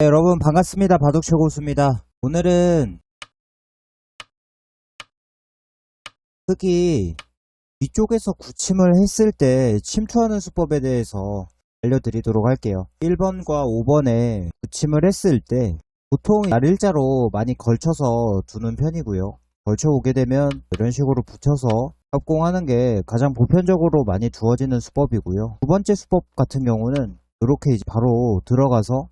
네, 여러분 반갑습니다. 바둑 최고수입니다. 오늘은 흙이 위쪽에서 구침을 했을 때 침투하는 수법에 대해서 알려드리도록 할게요. 1번과 5번에 구침을 했을 때 보통 날일자로 많이 걸쳐서 두는 편이고요. 걸쳐 오게 되면 이런 식으로 붙여서 협공하는 게 가장 보편적으로 많이 두어지는 수법이고요. 두 번째 수법 같은 경우는 이렇게 바로 들어가서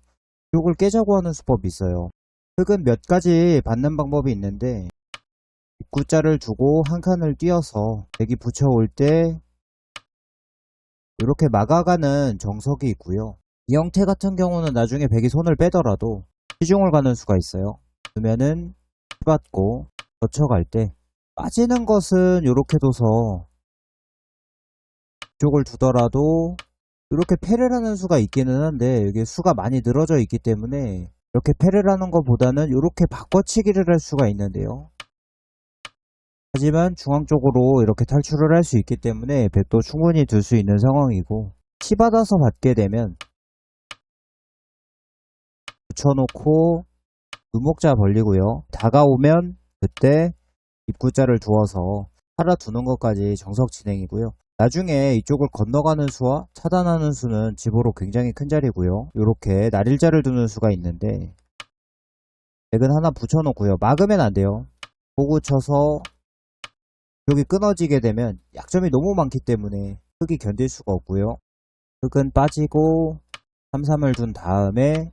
쪽을 깨자고 하는 수법이 있어요. 흙은 몇 가지 받는 방법이 있는데 입구자를 두고 한 칸을 띄어서 백이 붙여올 때 이렇게 막아가는 정석이 있고요. 이 형태 같은 경우는 나중에 백이 손을 빼더라도 시중을 가는 수가 있어요. 그러면은 받고 젖혀갈 때 빠지는 것은 이렇게 둬서 쪽을 두더라도 이렇게 패를 하는 수가 있기는 한데 이게 수가 많이 늘어져 있기 때문에 이렇게 패를 하는 것보다는 이렇게 바꿔치기를 할 수가 있는데요. 하지만 중앙 쪽으로 이렇게 탈출을 할 수 있기 때문에 백도 충분히 둘 수 있는 상황이고 치 받아서 받게 되면 붙여놓고 눈목자 벌리고요. 다가오면 그때 입구자를 두어서 팔아 두는 것까지 정석 진행이고요. 나중에 이쪽을 건너가는 수와 차단하는 수는 집으로 굉장히 큰 자리고요. 이렇게 날일자를 두는 수가 있는데 백은 하나 붙여놓고요. 막으면 안 돼요. 보고 쳐서 여기 끊어지게 되면 약점이 너무 많기 때문에 흙이 견딜 수가 없고요. 흙은 빠지고 3, 3을 둔 다음에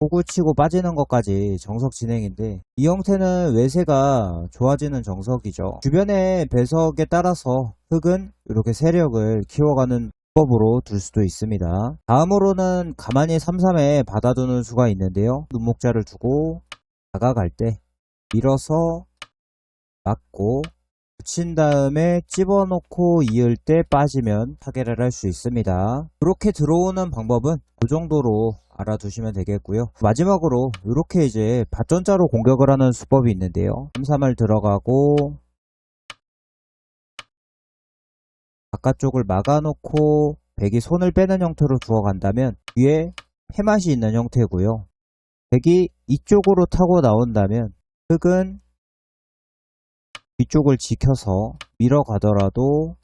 호구 치고 빠지는 것까지 정석 진행인데 이 형태는 외세가 좋아지는 정석이죠. 주변의 배석에 따라서 흙은 이렇게 세력을 키워가는 법으로 둘 수도 있습니다. 다음으로는 가만히 3-3에 받아두는 수가 있는데요. 눈목자를 두고 다가갈 때 밀어서 맞고 붙인 다음에 집어넣고 이을 때 빠지면 타개를 할수 있습니다. 이렇게 들어오는 방법은 그 정도로 알아두시면 되겠고요. 마지막으로 이렇게 이제 밭전자로 공격을 하는 수법이 있는데요. 3-3을 들어가고 바깥쪽을 막아놓고 백이 손을 빼는 형태로 두어간다면 뒤에 해맛이 있는 형태고요. 백이 이쪽으로 타고 나온다면 흙은 뒤쪽을 지켜서 밀어가더라도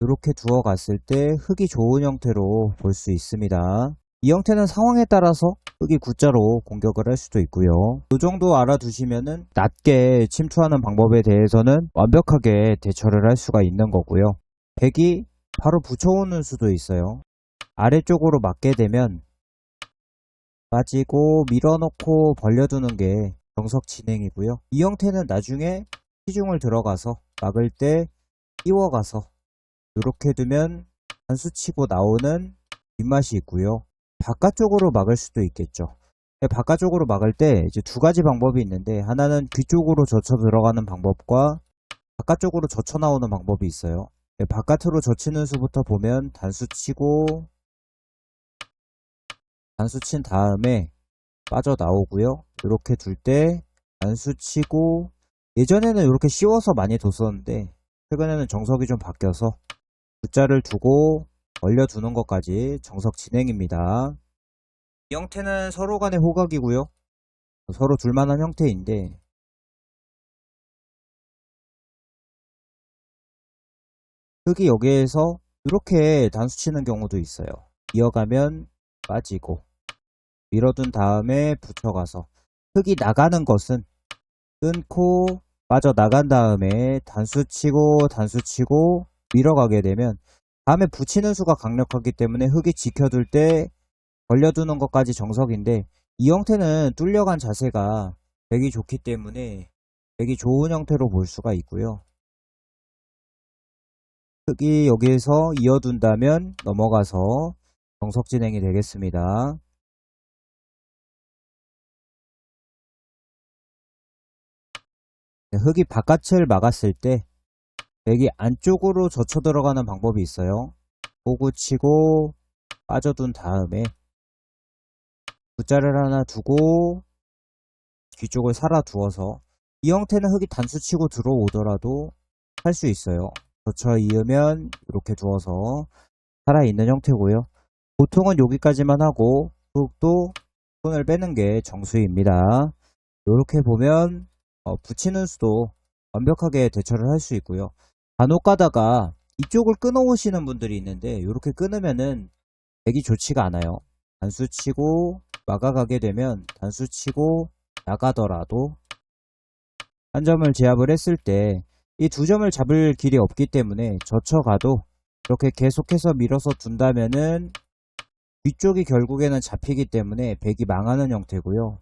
이렇게 두어 갔을 때 흙이 좋은 형태로 볼 수 있습니다. 이 형태는 상황에 따라서 흙이 구자로 공격을 할 수도 있고요. 이 정도 알아두시면은 낮게 침투하는 방법에 대해서는 완벽하게 대처를 할 수가 있는 거고요. 백이 바로 붙여오는 수도 있어요. 아래쪽으로 맞게 되면 빠지고 밀어넣고 벌려두는 게 정석 진행이고요. 이 형태는 나중에 시중을 들어가서 막을 때 끼워가서 이렇게 두면 단수치고 나오는 뒷맛이 있고요. 바깥쪽으로 막을 수도 있겠죠. 바깥쪽으로 막을 때 이제 두 가지 방법이 있는데 하나는 귀 쪽으로 젖혀 들어가는 방법과 바깥쪽으로 젖혀 나오는 방법이 있어요. 바깥으로 젖히는 수부터 보면 단수 치고 단수 친 다음에 빠져나오고요. 이렇게 둘 때 단수 치고 예전에는 이렇게 씌워서 많이 뒀었는데 최근에는 정석이 좀 바뀌어서 숫자를 두고 얼려두는 것까지 정석 진행입니다. 이 형태는 서로 간의 호각이고요. 서로 둘만한 형태인데 흙이 여기에서 이렇게 단수 치는 경우도 있어요. 이어가면 빠지고 밀어둔 다음에 붙여가서 흙이 나가는 것은 끊고 빠져나간 다음에 단수치고 단수치고 밀어가게 되면 다음에 붙이는 수가 강력하기 때문에 흙이 지켜둘 때 벌려두는 것까지 정석인데 이 형태는 뚫려간 자세가 백이 좋기 때문에 백이 좋은 형태로 볼 수가 있고요. 흙이 여기에서 이어둔다면 넘어가서 정석 진행이 되겠습니다. 네, 흙이 바깥을 막았을 때 백이 안쪽으로 젖혀 들어가는 방법이 있어요. 보고 치고 빠져둔 다음에 부자를 하나 두고 뒤쪽을 살아 두어서 이 형태는 흙이 단수 치고 들어오더라도 할 수 있어요. 젖혀 이으면 이렇게 두어서 살아있는 형태고요. 보통은 여기까지만 하고 흙도 손을 빼는 게 정수입니다. 이렇게 보면 어, 붙이는 수도 완벽하게 대처를 할 수 있고요. 간혹 가다가 이쪽을 끊어오시는 분들이 있는데 이렇게 끊으면은 되기 좋지가 않아요. 단수 치고 막아가게 되면 단수 치고 나가더라도 한 점을 제압을 했을 때 이 두 점을 잡을 길이 없기 때문에 젖혀가도 이렇게 계속해서 밀어서 둔다면은 뒤쪽이 결국에는 잡히기 때문에 백이 망하는 형태고요.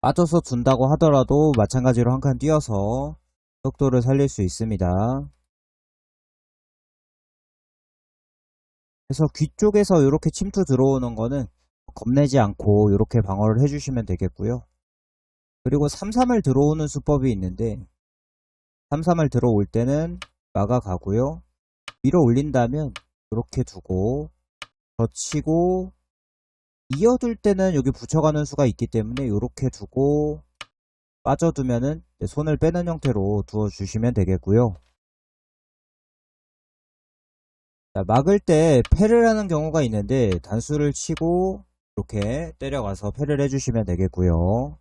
빠져서 둔다고 하더라도 마찬가지로 한 칸 뛰어서 속도를 살릴 수 있습니다. 그래서 귀 쪽에서 이렇게 침투 들어오는 거는 겁내지 않고 이렇게 방어를 해주시면 되겠고요. 그리고 3-3을 들어오는 수법이 있는데 3-3을 들어올 때는 막아가고요. 밀어 올린다면 이렇게 두고 젖히고 이어둘 때는 여기 붙여가는 수가 있기 때문에 이렇게 두고 빠져두면은 손을 빼는 형태로 두어 주시면 되겠고요. 자, 막을 때 패를 하는 경우가 있는데 단수를 치고 이렇게 때려가서 패를 해주시면 되겠고요.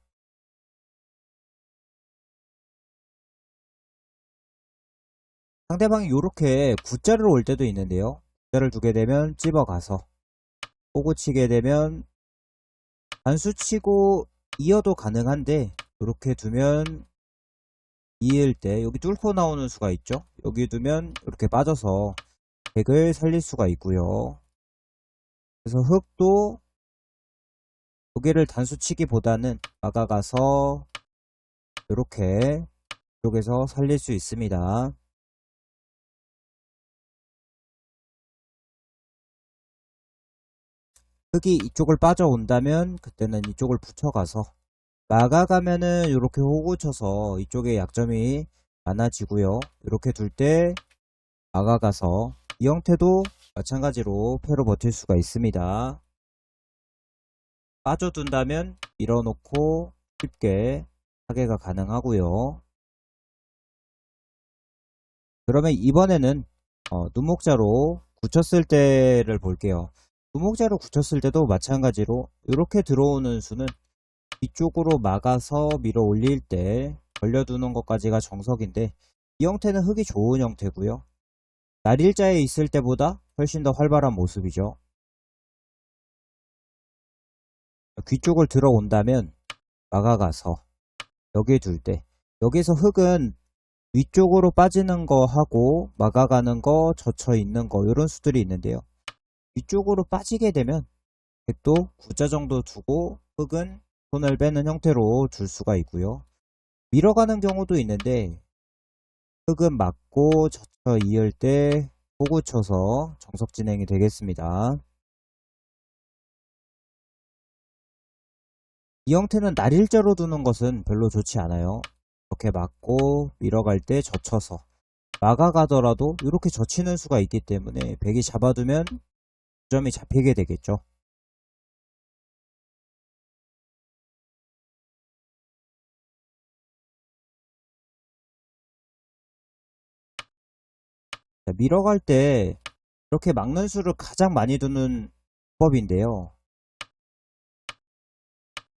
상대방이 이렇게 구자를 올 때도 있는데요. 구자를 두게 되면 찝어가서 호구 치게 되면 단수 치고 이어도 가능한데 이렇게 두면 이을 때 여기 뚫고 나오는 수가 있죠. 여기 두면 이렇게 빠져서 백을 살릴 수가 있고요. 그래서 흙도 고개를 단수 치기보다는 막아가서 이렇게 이쪽에서 살릴 수 있습니다. 흙이 이쪽을 빠져온다면 그때는 이쪽을 붙여가서 막아가면은 이렇게 호구 쳐서 이쪽에 약점이 많아지고요. 이렇게 둘 때 막아가서 이 형태도 마찬가지로 패로 버틸 수가 있습니다. 빠져둔다면 밀어놓고 쉽게 하계가 가능하고요. 그러면 이번에는 어, 눈목자로 굳혔을 때를 볼게요. 눈목자로 굳혔을 때도 마찬가지로 이렇게 들어오는 수는 뒤쪽으로 막아서 밀어 올릴 때 벌려두는 것까지가 정석인데 이 형태는 흙이 좋은 형태고요. 날 일자에 있을 때보다 훨씬 더 활발한 모습이죠. 귀 쪽을 들어온다면 막아가서 여기에 둘 때 여기서 흙은 위쪽으로 빠지는 거 하고 막아가는 거 젖혀 있는 거 이런 수들이 있는데요. 위쪽으로 빠지게 되면 백도 구자 정도 두고 흙은 손을 빼는 형태로 줄 수가 있고요. 밀어가는 경우도 있는데 흙은 맞고 젖혀 이을 때 호구 쳐서 정석 진행이 되겠습니다. 이 형태는 날일자로 두는 것은 별로 좋지 않아요. 이렇게 맞고 밀어갈 때 젖혀서 막아가더라도 이렇게 젖히는 수가 있기 때문에 백이 잡아두면 점이 잡히게 되겠죠. 밀어갈 때 이렇게 막는 수를 가장 많이 두는 법인데요.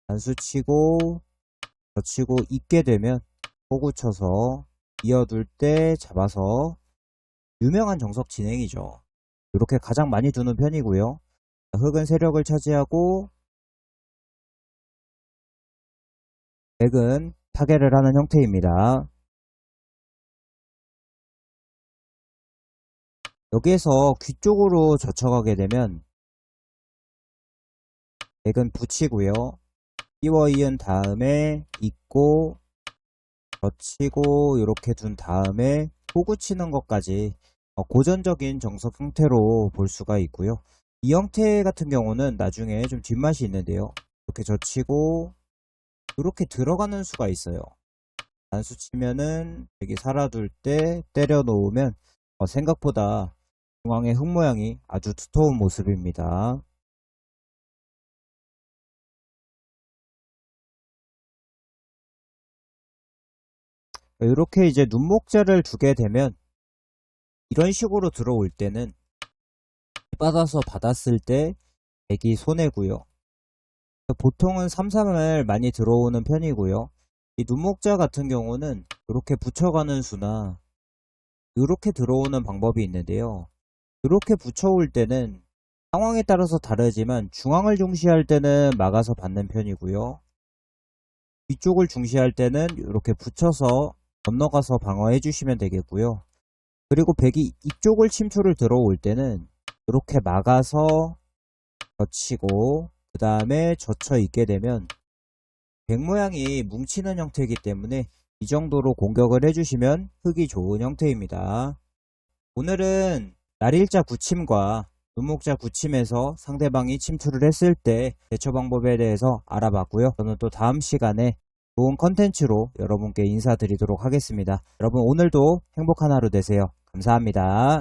단수 치고 젖히고 있게 되면 호구 쳐서 이어둘 때 잡아서 유명한 정석 진행이죠. 이렇게 가장 많이 두는 편이고요. 흙은 세력을 차지하고 백은 타개를 하는 형태입니다. 여기에서 귀 쪽으로 젖혀가게 되면 백은 붙이고요. 띄워 이은 다음에 잇고 젖히고 이렇게 둔 다음에 호구 치는 것까지 어, 고전적인 정석 형태로 볼 수가 있고요. 이 형태 같은 경우는 나중에 좀 뒷맛이 있는데요. 이렇게 젖히고 이렇게 들어가는 수가 있어요. 단수 치면은 여기 살아둘 때 때려 놓으면 어, 생각보다 중앙의 흙 모양이 아주 두터운 모습입니다. 이렇게 이제 눈목자를 두게 되면 이런 식으로 들어올 때는 받아서 받았을 때 백이 손해고요. 보통은 3-3을 많이 들어오는 편이고요. 이 눈목자 같은 경우는 이렇게 붙여가는 수나 이렇게 들어오는 방법이 있는데요. 이렇게 붙여올 때는 상황에 따라서 다르지만 중앙을 중시할 때는 막아서 받는 편이고요. 위쪽을 중시할 때는 이렇게 붙여서 건너가서 방어해 주시면 되겠고요. 그리고 백이 이쪽을 침투를 들어올 때는 이렇게 막아서 젖히고 그 다음에 젖혀 있게 되면 백 모양이 뭉치는 형태이기 때문에 이 정도로 공격을 해주시면 흙이 좋은 형태입니다. 오늘은 날일자 구침과 눈목자 구침에서 상대방이 침투를 했을 때 대처 방법에 대해서 알아봤고요. 저는 또 다음 시간에 좋은 컨텐츠로 여러분께 인사드리도록 하겠습니다. 여러분 오늘도 행복한 하루 되세요. 감사합니다.